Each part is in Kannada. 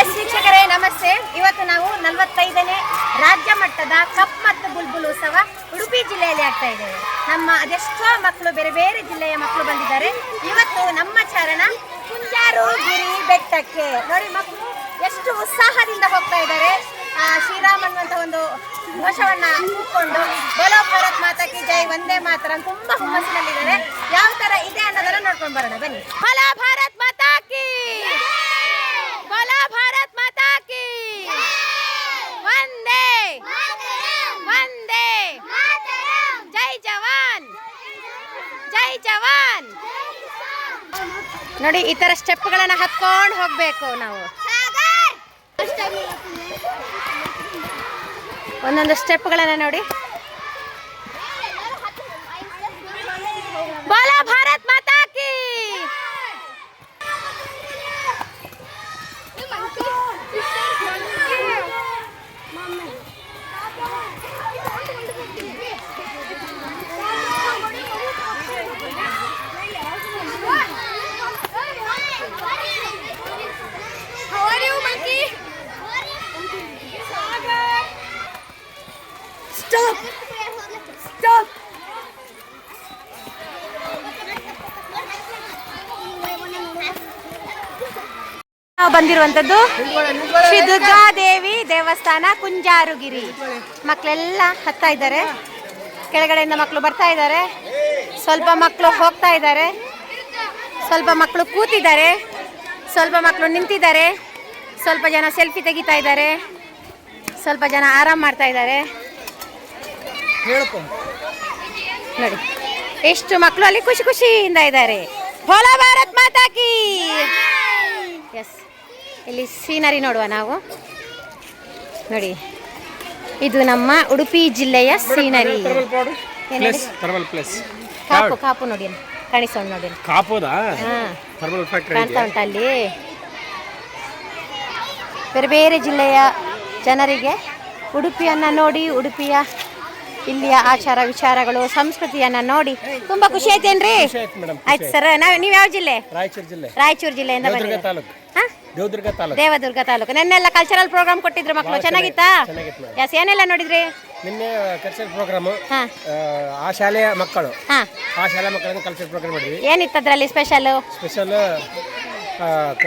ಎಸ್ ವೀಕ್ಷಕರೇ, ನಮಸ್ತೆ. ಇವತ್ತು ನಾವು ನಲವತ್ತೈದನೇ ರಾಜ್ಯ ಮಟ್ಟದ ಕಪ್ ಮತ್ತು ಬುಲ್ಬುಲ್ ಉತ್ಸವ ಉಡುಪಿ ಜಿಲ್ಲೆಯಲ್ಲಿ ಆಗ್ತಾ ಇದ್ದೇವೆ ನಮ್ಮ ಅದೆಷ್ಟೋ ಮಕ್ಕಳು, ಬೇರೆ ಬೇರೆ ಜಿಲ್ಲೆಯ ಮಕ್ಕಳು ಬಂದಿದ್ದಾರೆ. ಇವತ್ತು ನಮ್ಮ ಚಾರಣ ಕುಂಜಾರು ಗಿರಿ ಬೆಟ್ಟಕ್ಕೆ. ನೋಡಿ ಮಕ್ಕಳು, ಎಷ್ಟು ಉತ್ಸಾಹದಿಂದ ಹೋಗ್ತಾ ಇದ್ದಾರೆ. ಶ್ರೀರಾಮ್ ಅನ್ನುವಂಥ ಒಂದು ಘೋಷವನ್ನ ಕೂತ್ಕೊಂಡು, ಬಲೋ ಭಾರತ್ ಮಾತಾ ಕಿ ಜೈ, ವಂದೇ ಮಾತ್ರ. ತುಂಬಾ ಹುಮ್ಮಸ್ಸಿನಲ್ಲಿದ್ದಾರೆ. ಯಾವ ತರ ಇದೆ ಅನ್ನೋದನ್ನ ನೋಡ್ಕೊಂಡು ಬರೋಣ. ಬನ್ನಿ ಬೋಲೋ ಭಾರತ್ ಮಾತಾ ಕಿ ಬೋಲೋ ಭಾರತ್ ಮಾತಾ ಕಿ ವಂದೇ ವಂದೇ ಜೈ ಜವಾನ್ ಜೈ ಜವಾನ್ ನೋಡಿ ಈ ತರ ಸ್ಟೆಪ್ಗಳನ್ನ ಹತ್ಕೊಂಡು ಹೋಗ್ಬೇಕು ನಾವು. ಒಂದೊಂದು ಸ್ಟೆಪ್ಗಳನ್ನ ನೋಡಿ. ಬೋಲೋ. Stop! Stop! ನಾವು ಬಂದಿರುವಂತದ್ದು ಶ್ರೀ ದುರ್ಗಾದೇವಿ ದೇವಸ್ಥಾನ ಕುಂಜಾರುಗಿರಿ. ಮಕ್ಕಳೆಲ್ಲ ಹತ್ತಾ ಇದ್ದಾರೆ. ಕೆಳಗಡೆಯಿಂದ ಮಕ್ಕಳು ಬರ್ತಾ ಇದ್ದಾರೆ. ಸ್ವಲ್ಪ ಮಕ್ಕಳು ಹೋಗ್ತಾ ಇದ್ದಾರೆ. ಸ್ವಲ್ಪ ಮಕ್ಕಳು ಕೂತಿದ್ದಾರೆ. ಸ್ವಲ್ಪ ಮಕ್ಕಳು ನಿಂತಿದ್ದಾರೆ. ಸ್ವಲ್ಪ ಜನ ಸೆಲ್ಫಿ ತೆಗಿತಾ ಇದ್ದಾರೆ. ಸ್ವಲ್ಪ ಜನ ಆರಾಮ್ ಮಾಡ್ತಾ ಇದ್ದಾರೆ. ನೋಡಿ. ಎಷ್ಟು ಮಕ್ಕಳು ಅಲ್ಲಿ ಖುಷಿ ಖುಷಿಯಿಂದ ಇದ್ದಾರೆ. ಭಾರತ್ ಮಾತಾಕಿ ಎಸ್ ಇಲ್ಲಿ ಸೀನರಿ ನೋಡುವ ನಾವು. ನೋಡಿ. ಇದು ನಮ್ಮ ಉಡುಪಿ ಜಿಲ್ಲೆಯ ಸೀನರಿ ಕಾಪು ಕಾಪು ನೋಡಿ. ಕಾಣಿಸೋಣ ನೋಡಿ. ಕಾಪೋದಾ? ಕಾಣ್ತಾ ಉಂಟ ಅಲ್ಲಿ. ಬೇರೆ ಬೇರೆ ಜಿಲ್ಲೆಯ ಜನರಿಗೆ ಉಡುಪಿಯನ್ನ ನೋಡಿ ಉಡುಪಿಯ ಇಲ್ಲಿಯ ಆಚಾರ ವಿಚಾರಗಳು ಸಂಸ್ಕೃತಿಯನ್ನ ನೋಡಿ ತುಂಬಾ ಖುಷಿ ಆಯ್ತೇನ್ರಿ ಆಯ್ತು ಸರ್. ನಾವ್ ನೀವು ಯಾವ ಜಿಲ್ಲೆ? ರಾಯಚೂರು ಜಿಲ್ಲೆ. ರಾಯಚೂರು ಜಿಲ್ಲೆಯಿಂದ ತಾಲೂಕು. ಹಾ? ದೇವದುರ್ಗ ತಾಲೂಕು. ದೇವದುರ್ಗ ತಾಲೂಕು. ನೆನ್ನೆಲ್ಲ ಕಲ್ಚರಲ್ ಪ್ರೋಗ್ರಾಮ್ ಕೊಟ್ಟಿದ್ರು ಮಕ್ಕಳು ಚೆನ್ನಾಗಿತ್ತಾ? ಚೆನ್ನಾಗಿತ್ತು. ಮೇಡಮ್. ಎಸ್ ಏನೆಲ್ಲ ನೋಡಿದ್ರಿ? ನಿನ್ನೆ ಕಲ್ಚರ್ ಪ್ರೋಗ್ರಾಮ್ ಹಾ. ಆ ಶಾಲೆಯ ಮಕ್ಕಳು. ಹಾ. ಆ ಶಾಲೆ ಮಕ್ಕಳನ್ನು ಕಲ್ಚರ್ ಪ್ರೋಗ್ರಾಮ್ ಮಾಡಿದ್ವಿ. ಏನಿತ್ತು ಅದ್ರಲ್ಲಿ ಸ್ಪೆಷಲ್ ಸ್ಪೆಷಲ್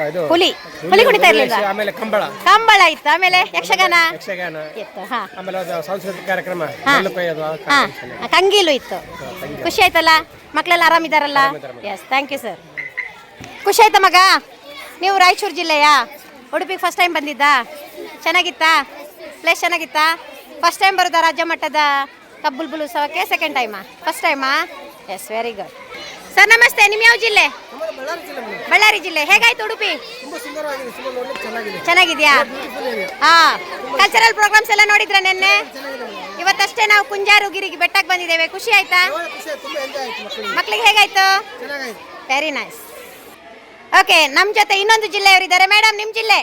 ಇದು ಹುಲಿ. ಹುಲಿ ಕುಣಿತಾ ಇರಲಿಲ್ಲ ಆಮೇಲೆ ಕಂಬಳ. ಕಂಬಳ ಇತ್ತು ಆಮೇಲೆ ಯಕ್ಷಗಾನ? ಯಕ್ಷಗಾನ. ಇತ್ತು ಹಾ. ಆಮೇಲೆ ಅದು ಸಾಂಸ್ಕೃತಿಕ ಕಾರ್ಯಕ್ರಮ ಹಾ. ಮಣ್ಣು ಕೊಯ್ಯೋದು ಆ ಹಾ. ಕಾರ್ಯಕ್ರಮ. ಚೆನ್ನಾಗಿ. ಕಂಗೀಲು ಇತ್ತು. ಖುಷಿ ಆಯ್ತಲ್ಲ? ಮಕ್ಕಳೆಲ್ಲ ಆರಾಮಿದಾರಲ್ಲ? ಎಸ್ ಥ್ಯಾಂಕ್ ಯು ಸರ್ ಖುಷಿ ಆಯ್ತಾ ಮಗ? ನೀವು ರಾಯಚೂರು ಜಿಲ್ಲೆಯಾ? ಉಡುಪಿಗೆ ಫಸ್ಟ್ ಟೈಮ್ ಬಂದಿದ್ದಾ? ಚೆನ್ನಾಗಿತ್ತಾ? ಪ್ಲೇಸ್ ಚೆನ್ನಾಗಿತ್ತಾ? ಫಸ್ಟ್ ಟೈಮ್ ಬರೋದಾ ರಾಜ್ಯ ಮಟ್ಟದ ಕಬ್ಬುಲ್ ಬುಲ್ ಉತ್ಸವಕ್ಕೆ ಸೆಕೆಂಡ್ ಟೈಮಾ ಫಸ್ಟ್ ಟೈಮಾ ಎಸ್ ವೆರಿ ಗುಡ್ ಸರ್ ನಮಸ್ತೆ. ನಿಮ್ ಯಾವ ಜಿಲ್ಲೆ? ಬಳ್ಳಾರಿ ಜಿಲ್ಲೆ ಹೇಗಾಯ್ತು ಉಡುಪಿ? ಚೆನ್ನಾಗಿದ್ಯಾ? ಹಾ. ಕಲ್ಚರಲ್ ಪ್ರೋಗ್ರಾಮ್ಸ್ ಎಲ್ಲ ನೋಡಿದ್ರ ನಿನ್ನೆ? ಇವತ್ತಷ್ಟೇ ನಾವು ಕುಂಜಾರು ಗಿರಿಗೆ ಬೆಟ್ಟಕ್ಕೆ ಬಂದಿದ್ದೇವೆ. ಖುಷಿ ಆಯ್ತಾ? ಮಕ್ಳಿಗೆ ಹೇಗಾಯ್ತು? ವೆರಿ ನೈಸ್ ಓಕೆ ನಮ್ ಜೊತೆ ಇನ್ನೊಂದು ಜಿಲ್ಲೆಯವರಿದ್ದಾರೆ. ಮೇಡಮ್ ನಿಮ್ ಜಿಲ್ಲೆ?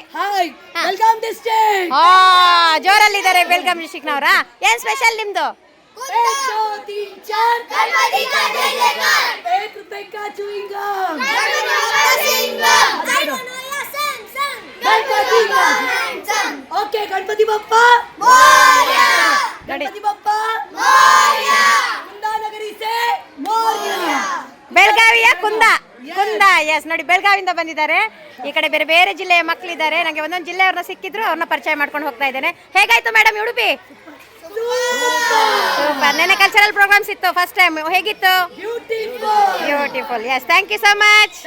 ಜೋರಲ್ಲಿದ್ದಾರೆ ಬೆಲ್ಗಾಂ ಡಿಸ್ಟಿಕ್ನವರ ಏನ್ ಸ್ಪೆಷಲ್ ನಿಮ್ದು? एक दो तीन चार गणपति का जय जयकार एक रुपए का चुइंग गम गणपति का ओके गणपति बप्पा गणपति बप्पा कुंदा नगरी से मोरिया ಬೆಳಗಾವಿಯ ಕುಂದ ಕುಂದ ಎಸ್ ನೋಡಿ ಬೆಳಗಾವಿಯಿಂದ ಬಂದಿದ್ದಾರೆ ಈ ಕಡೆ ಬೇರೆ ಬೇರೆ ಜಿಲ್ಲೆಯ ಮಕ್ಕಳಿದ್ದಾರೆ ನನಗೆ ಒಂದೊಂದು ಜಿಲ್ಲೆಯವ್ರನ್ನ ಸಿಕ್ಕಿದ್ರು ಅವ್ರನ್ನ ಪರಿಚಯ ಮಾಡ್ಕೊಂಡು ಹೋಗ್ತಾ ಇದ್ದೇನೆ ಹೇಗಾಯ್ತು ಮೇಡಮ್ ಉಡುಪಿ ಸೂಪರ್. ನೆನೆ ಕಲ್ಚರಲ್ ಪ್ರೋಗ್ರಾಮ್ಸ್ ಇತ್ತು ಫಸ್ಟ್ ಟೈಮ್ ಹೇಗಿತ್ತು? Beautiful yes thank you so much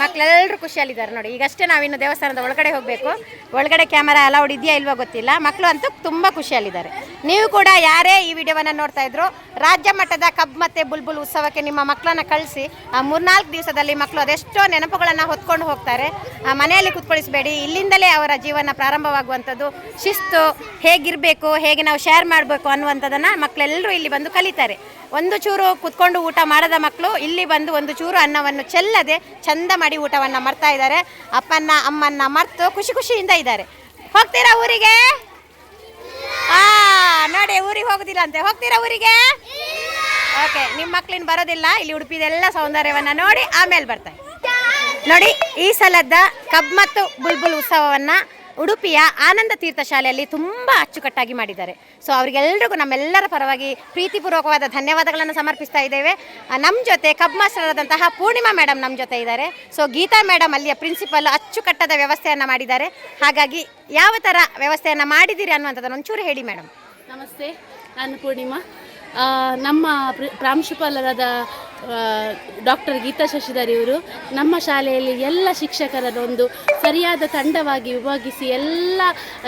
ಮಕ್ಕಳೆಲ್ಲರೂ ಖುಷಿಯಲ್ಲಿದ್ದಾರೆ ನೋಡಿ. ಈಗಷ್ಟೇ ನಾವಿನ್ನು ದೇವಸ್ಥಾನದ ಒಳಗಡೆ ಹೋಗಬೇಕು. ಒಳಗಡೆ ಕ್ಯಾಮರಾ ಅಲೌಡ್ ಇದೆಯಾ ಇಲ್ವೋ ಗೊತ್ತಿಲ್ಲ. ಮಕ್ಕಳು ಅಂತೂ ತುಂಬ ಖುಷಿಯಲ್ಲಿದ್ದಾರೆ. ನೀವು ಕೂಡ ಯಾರೇ ಈ ವಿಡಿಯೋವನ್ನು ನೋಡ್ತಾ ಇದ್ರು, ರಾಜ್ಯ ಮಟ್ಟದ ಕಬ್ ಮತ್ತು ಬುಲ್ಬುಲ್ ಉತ್ಸವಕ್ಕೆ ನಿಮ್ಮ ಮಕ್ಕಳನ್ನ ಕಳಿಸಿ, ಆ ಮೂರ್ನಾಲ್ಕು ದಿವಸದಲ್ಲಿ ಮಕ್ಕಳು ಅದೆಷ್ಟೋ ನೆನಪುಗಳನ್ನು ಹೊತ್ಕೊಂಡು ಹೋಗ್ತಾರೆ. ಆ ಮನೆಯಲ್ಲಿ ಕುತ್ಕೊಳಿಸಬೇಡಿ, ಇಲ್ಲಿಂದಲೇ ಅವರ ಜೀವನ ಪ್ರಾರಂಭವಾಗುವಂಥದ್ದು. ಶಿಸ್ತು ಹೇಗಿರಬೇಕು, ಹೇಗೆ ನಾವು ಶೇರ್ ಮಾಡಬೇಕು ಅನ್ನುವಂಥದ್ದನ್ನು ಮಕ್ಕಳೆಲ್ಲರೂ ಇಲ್ಲಿ ಬಂದು ಕಲಿತಾರೆ. ಒಂದು ಚೂರು ಕುತ್ಕೊಂಡು ಊಟ ಮಾಡದ ಮಕ್ಕಳು ಇಲ್ಲಿ ಬಂದು ಒಂದು ಚೂರು ಅನ್ನವನ್ನು ಚೆಲ್ಲದೆ ಚಂದ ಮಾಡಿ ಊಟವನ್ನು ಮರ್ತಾ ಇದ್ದಾರೆ. ಅಪ್ಪನ್ನ, ಅಮ್ಮನ್ನ ಮರ್ತು ಖುಷಿ ಖುಷಿಯಿಂದ ಇದ್ದಾರೆ. ಹೋಗ್ತೀರಾ ಊರಿಗೆ? ಆ ನೋಡಿ ಊರಿಗೆ ಹೋಗುದಿಲ್ಲ ಅಂತೆ. ಹೋಗ್ತೀರಾ ಊರಿಗೆ? ಓಕೆ ನಿಮ್ಮ ಮಕ್ಳಿನ್ ಬರೋದಿಲ್ಲ. ಇಲ್ಲಿ ಉಡುಪಿದೆಲ್ಲ ಸೌಂದರ್ಯವನ್ನ ನೋಡಿ ಆಮೇಲೆ ಬರ್ತಾರೆ ನೋಡಿ ಈ ಸಲದ ಕಬ್ ಮತ್ತು ಬುಲ್ಬುಲ್ ಉತ್ಸವವನ್ನು ಉಡುಪಿಯ ಆನಂದ ತೀರ್ಥ ಶಾಲೆಯಲ್ಲಿ ತುಂಬ ಅಚ್ಚುಕಟ್ಟಾಗಿ ಮಾಡಿದ್ದಾರೆ. ಸೊ ಅವರಿಗೆಲ್ಲರಿಗೂ ನಮ್ಮೆಲ್ಲರ ಪರವಾಗಿ ಪ್ರೀತಿಪೂರ್ವಕವಾದ ಧನ್ಯವಾದಗಳನ್ನು ಸಮರ್ಪಿಸ್ತಾ ಇದ್ದೇವೆ. ನಮ್ಮ ಜೊತೆ ಕಬ್ ಪೂರ್ಣಿಮಾ ಮೇಡಮ್ ನಮ್ಮ ಜೊತೆ ಇದ್ದಾರೆ. ಸೊ ಗೀತಾ ಮೇಡಮ್ ಅಲ್ಲಿಯ ಪ್ರಿನ್ಸಿಪಲ್ ಅಚ್ಚುಕಟ್ಟದ ವ್ಯವಸ್ಥೆಯನ್ನು ಮಾಡಿದ್ದಾರೆ. ಹಾಗಾಗಿ ಯಾವ ಥರ ವ್ಯವಸ್ಥೆಯನ್ನು ಮಾಡಿದ್ದೀರಿ ಅನ್ನುವಂಥದ್ದನ್ನು ಒಂಚೂರು ಹೇಳಿ ಮೇಡಮ್ ನಮಸ್ತೆ, ನಾನು ಪೂರ್ಣಿಮಾ. ನಮ್ಮ ಪ್ರ- ಪ್ರಾಂಶುಪಾಲರಾದ ಡಾಕ್ಟರ್ ಗೀತಾ ಶಶಿಧರ್ ಇವರು ನಮ್ಮ ಶಾಲೆಯಲ್ಲಿ ಎಲ್ಲ ಶಿಕ್ಷಕರನ್ನು ಒಂದು ಸರಿಯಾದ ತಂಡವಾಗಿ ವಿಭಾಗಿಸಿ ಎಲ್ಲ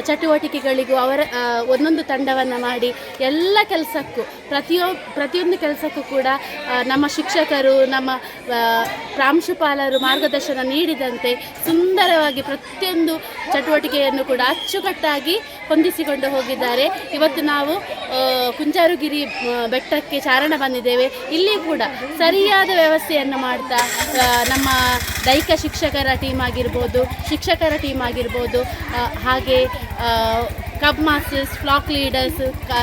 ಚಟುವಟಿಕೆಗಳಿಗೂ ಅವರ ಒಂದೊಂದು ತಂಡವನ್ನು ಮಾಡಿ ಎಲ್ಲ ಕೆಲಸಕ್ಕೂ, ಪ್ರತಿಯೊ, ಪ್ರತಿಯೊಂದು ಕೆಲಸಕ್ಕೂ ಕೂಡ ನಮ್ಮ ಶಿಕ್ಷಕರು, ನಮ್ಮ ಪ್ರಾಂಶುಪಾಲರು ಮಾರ್ಗದರ್ಶನ ನೀಡಿದಂತೆ ಸುಂದರವಾಗಿ ಪ್ರತಿಯೊಂದು ಚಟುವಟಿಕೆಯನ್ನು ಕೂಡ ಅಚ್ಚುಕಟ್ಟಾಗಿ ಹೊಂದಿಸಿಕೊಂಡು ಹೋಗಿದ್ದಾರೆ. ಇವತ್ತು ನಾವು ಕುಂಜಾರುಗಿರಿ ಬೆಟ್ಟಕ್ಕೆ ಚಾರಣ ಬಂದಿದ್ದೇವೆ. ಇಲ್ಲಿ ಕೂಡ ಸರಿಯಾದ ವ್ಯವಸ್ಥೆಯನ್ನು ಮಾಡ್ತಾ ನಮ್ಮ ದೈಹಿಕ ಶಿಕ್ಷಕರ ಟೀಮ್ ಆಗಿರ್ಬೋದು, ಶಿಕ್ಷಕರ ಟೀಮ್ ಆಗಿರ್ಬೋದು ಹಾಗೆ cub masters flock leaders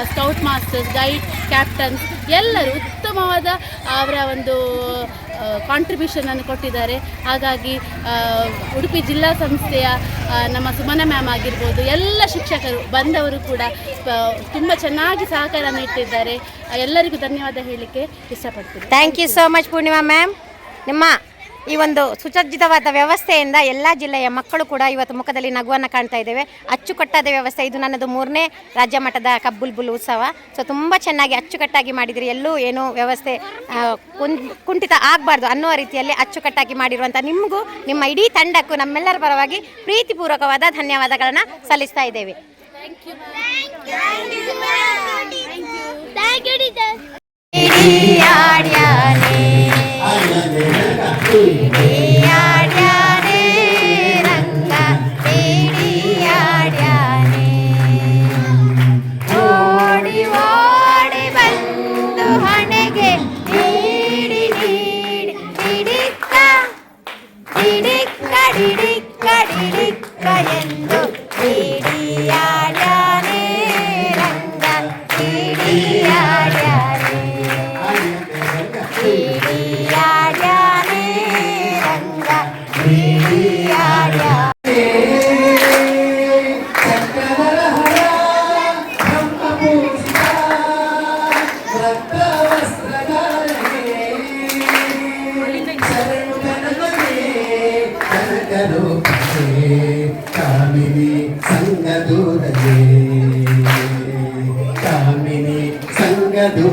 scout masters guide captains ಎಲ್ಲರೂ ಉತ್ತಮವಾದ ಅವರ ಒಂದು ಕಾಂಟ್ರಿಬ್ಯೂಷನನ್ನು ಕೊಟ್ಟಿದ್ದಾರೆ. ಹಾಗಾಗಿ ಉಡುಪಿ ಜಿಲ್ಲಾ ಸಂಸ್ಥೆಯ ನಮ್ಮ ಸುಮನ ಮ್ಯಾಮ್ ಆಗಿರ್ಬೋದು, ಎಲ್ಲ ಶಿಕ್ಷಕರು, ಬಂದವರು ಕೂಡ ತುಂಬ ಚೆನ್ನಾಗಿ ಸಹಕಾರ ನೀಡ್ತಿದ್ದಾರೆ ಎಲ್ಲರಿಗೂ ಧನ್ಯವಾದ ಹೇಳಲಿಕ್ಕೆ ಇಷ್ಟಪಡ್ತೀನಿ. Thank you so much Poornima ma'am ನಿಮ್ಮ ಈ ಒಂದು ಸುಸಜ್ಜಿತವಾದ ವ್ಯವಸ್ಥೆಯಿಂದ ಎಲ್ಲ ಜಿಲ್ಲೆಯ ಮಕ್ಕಳು ಕೂಡ ಇವತ್ತು ಮುಖದಲ್ಲಿ ನಗುವನ್ನು ಕಾಣ್ತಾ ಇದ್ದೇವೆ. ಅಚ್ಚುಕಟ್ಟಾದ ವ್ಯವಸ್ಥೆ ಇದು ನನ್ನದು ಮೂರನೇ ರಾಜ್ಯ ಮಟ್ಟದ ಕಬ್ಬುಲ್ಬುಲ್ ಉತ್ಸವ. ಸೊ ತುಂಬ ಚೆನ್ನಾಗಿ ಅಚ್ಚುಕಟ್ಟಾಗಿ ಮಾಡಿದಿರಿ. ಎಲ್ಲೂ ಏನು ವ್ಯವಸ್ಥೆ ಕುಂಠಿತ ಆಗಬಾರ್ದು ಅನ್ನುವ ರೀತಿಯಲ್ಲಿ ಅಚ್ಚುಕಟ್ಟಾಗಿ ಮಾಡಿರುವಂಥ ನಿಮಗೂ ನಿಮ್ಮ ಇಡೀ ತಂಡಕ್ಕೂ ನಮ್ಮೆಲ್ಲರ ಪರವಾಗಿ ಪ್ರೀತಿಪೂರ್ವಕವಾದ ಧನ್ಯವಾದಗಳನ್ನು ಸಲ್ಲಿಸ್ತಾ ಇದ್ದೇವೆ. Thank you, Amém. ಕಾಮಿನಿ ಸಂಗದೂರೇ ಕಾಮಿನಿ ಸಂಗದೂ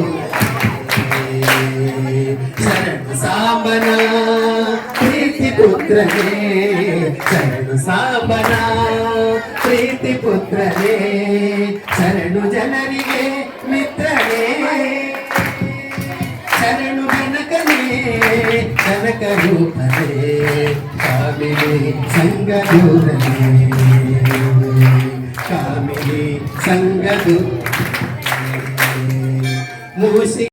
ಶರಣು ಸಾಂಬನ ಪ್ರೀತಿ ಪುತ್ರನೇ ಶರಣು ಸಾಂಬನ ಪ್ರೀತಿ ಪುತ್ರನೇ ಶರಣು ಜನರಿಗೆ ಮಿತ್ರನೇ ಜನಕ ರೂಪನೇ ಕಾಮಿನಿ ಸಂಗದೂರನೇ ಕಾಮಿನಿ ಸಂಗದು ಮೂಸಿ